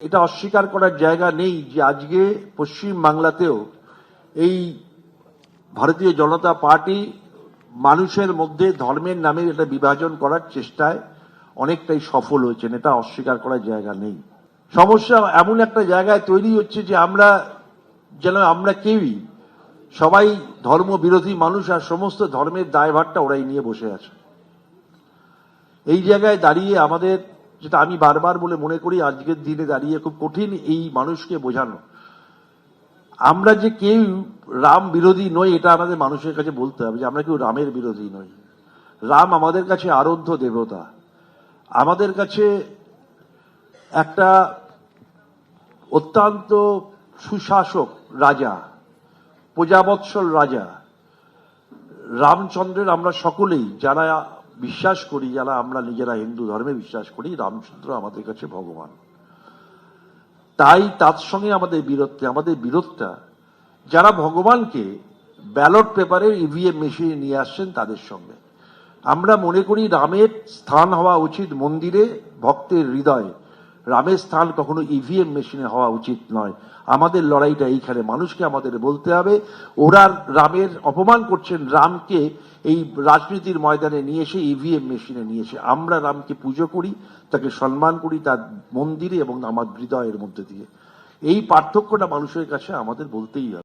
এটা অস্বীকার করার জায়গা নেই যে আজকে পশ্চিম বাংলাতেও এই ভারতীয় জনতা পার্টি মানুষের মধ্যে ধর্মের নামে এটা বিভাজন করার চেষ্টায় অনেকটাই সফল হয়েছেন, এটা অস্বীকার করার জায়গা নেই। সমস্যা এমন একটা জায়গায় তৈরি হচ্ছে যে আমরা, যেন আমরা কেউই সবাই ধর্ম বিরোধী মানুষ আর সমস্ত ধর্মের দায়ভারটা ওরাই নিয়ে বসে আছে। এই জায়গায় দাঁড়িয়ে আমাদের যেটা আমি বারবার বলে মনে করি, আজকের দিনে দাঁড়িয়ে খুব কঠিন এই মানুষকে বোঝানো। আমরা যে কেউ রাম বিরোধী নই, এটা আমাদের মানুষের কাছে বলতে হবে যে আমরা কেউ রামের বিরোধী নই। রাম আমাদের কাছে আরাধ্য দেবতা। আমাদের কাছে একটা অত্যন্ত সুশাসক রাজা, প্রজাবৎসল রাজা। রামচন্দ্রের আমরা সকলেই, যারা বিশ্বাস করি যারা আমরা নিজেরা হিন্দু ধর্মে বিশ্বাস করি, রামচন্দ্র আমাদের কাছে ভগবান। তাই তার সঙ্গে আমাদের বিরোধ আমাদের বিরোধটা যারা ভগবানকে ব্যালট পেপারে ইভিএম মেশিনে নিয়ে আসছেন তাদের সঙ্গে। আমরা মনে করি রামের স্থান হওয়া উচিত মন্দিরে ভক্তের হৃদয়ে। রামের স্থান কখনো ইভিএম মেশিনে হওয়া উচিত নয়। আমাদের লড়াইটা এইখানে। মানুষকে আমাদের বলতে হবে, ওরা রামের অপমান করছেন, রামকে এই রাজনীতির ময়দানে নিয়ে এসে ইভিএম মেশিনে নিয়ে এসে। আমরা রামকে পুজো করি, তাকে সম্মান করি তার মন্দিরে এবং আমার হৃদয়ের মধ্যে দিয়ে। এই পার্থক্যটা মানুষের কাছে আমাদের বলতেই হবে।